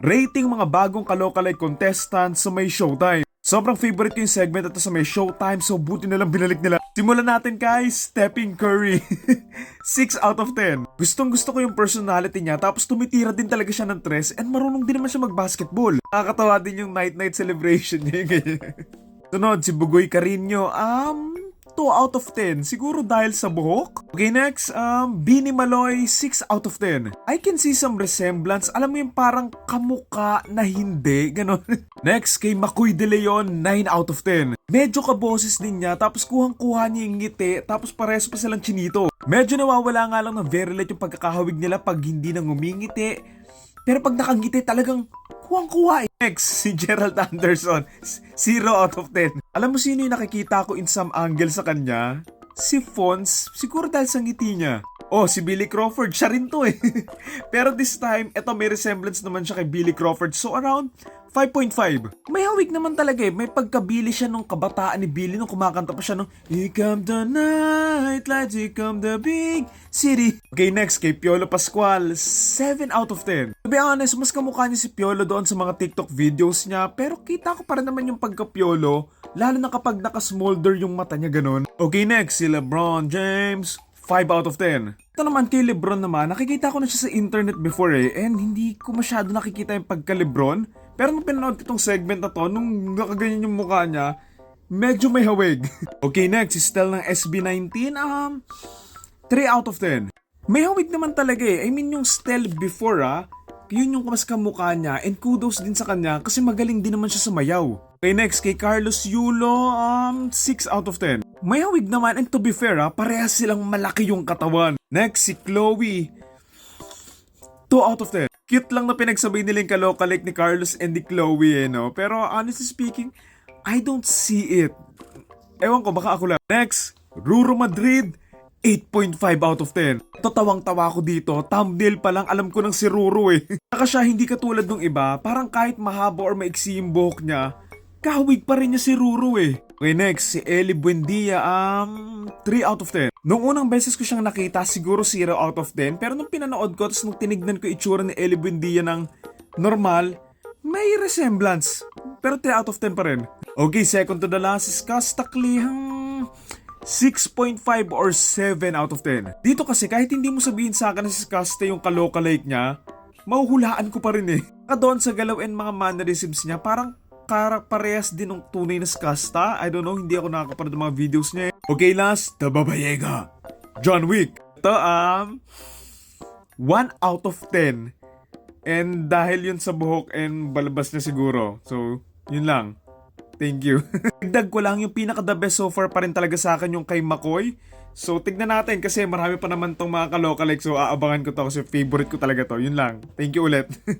rating mga bagong kalokalike contestants sa may showtime. Sobrang favorite ko yung segment ito sa may showtime so buti na lang binalik nila. Simulan natin guys, Stepping Curry. 6 out of 10. Gustong gusto ko yung personality niya tapos tumitira din talaga siya ng tres and marunong din naman siya mag-basketball. Nakakatawa din yung night-night celebration niya. Sunod, si Bugoy Carino. Um, 2 out of 10. Siguro dahil sa buhok. Okay, next. Um, Bini Maloy, 6 out of 10. I can see some resemblance. Alam mo yung parang kamuka na hindi. Ganon. next, kay Makoy De Leon, 9 out of 10. Medyo kaboses din niya. Tapos kuhang-kuha niya yung ngiti. Tapos pares pa silang chinito. Medyo nawawala nga lang ng very light yung pagkakahawig nila pag hindi na ngumingiti. Pero pag nakangiti talagang kuwang-kuwa eh. Next, si Gerald Anderson. 0 out of 10. Alam mo sino yung nakikita ko in some angle sa kanya? Si Fons. Siguro dahil sa ngiti niya. Oh, si Billy Crawford. Siya rin to eh. Pero this time, eto may resemblance naman siya kay Billy Crawford. So around 5.5. May hawig naman talaga eh. May pagkabili siya nung kabataan ni Billy nung kumakanta pa siya nung Here come the night lights, here the big city. Okay, next kay Piolo Pascual, 7 out of 10. To be honest, mas kamukha niya si Piolo doon sa mga TikTok videos niya, pero kita ko pa rin naman yung pagka-Piolo, lalo na kapag nakasmolder yung mata niya ganun. Okay, next si LeBron James, 5 out of 10. Ito naman kay Lebron naman, nakikita ko na siya sa internet before eh, and hindi ko masyado nakikita yung pagka-Lebron. Pero nung pinanood ko tong segment na to, nung nakaganyan yung mukha niya, medyo may hawig. okay, next, si Stel ng SB19, um, 3 out of 10. May hawig naman talaga eh. I mean yung Stel before ah, yun yung mas kamukha niya and kudos din sa kanya kasi magaling din naman siya sa mayaw. Okay, next, kay Carlos Yulo, um, 6 out of 10. May hawig naman and to be fair ah, parehas silang malaki yung katawan. Next, si Chloe, 2 out of 10. Cute lang na pinagsabay nila yung kalokalike ni Carlos and ni Chloe eh, no? Pero honestly speaking, I don't see it. Ewan ko, baka ako lang. Next, Ruro Madrid, 8.5 out of 10. Tatawang-tawa ko dito, thumbnail pa lang alam ko ng si Ruro eh. Saka siya hindi katulad ng iba, parang kahit mahaba or maiksi yung buhok niya, kahawig pa rin niya si Ruro eh. Okay, next, si Ellie Buendia, um, 3 out of 10. Nung unang beses ko siyang nakita, siguro 0 out of 10. Pero nung pinanood ko, tapos nung tinignan ko itsura ni Ellie Buendia ng normal, may resemblance. Pero 3 out of 10 pa rin. Okay, second to the last is Kastakli, hmm, 6.5 or 7 out of 10. Dito kasi kahit hindi mo sabihin sa akin na si Kaste yung kalokalike niya, mahuhulaan ko pa rin eh. Doon sa galaw and mga mannerisms niya, parang kara parehas din ng tunay na skasta. I don't know, hindi ako nakakapanood ng mga videos niya. Okay, last, The Babayega. John Wick. Ito, um, 1 out of 10. And dahil yun sa buhok and balabas niya siguro. So, yun lang. Thank you. Dagdag ko lang yung pinaka the best so far pa rin talaga sa akin yung kay McCoy. So, tignan natin kasi marami pa naman tong mga kalokalike. So, aabangan ko to kasi favorite ko talaga to. Yun lang. Thank you ulit.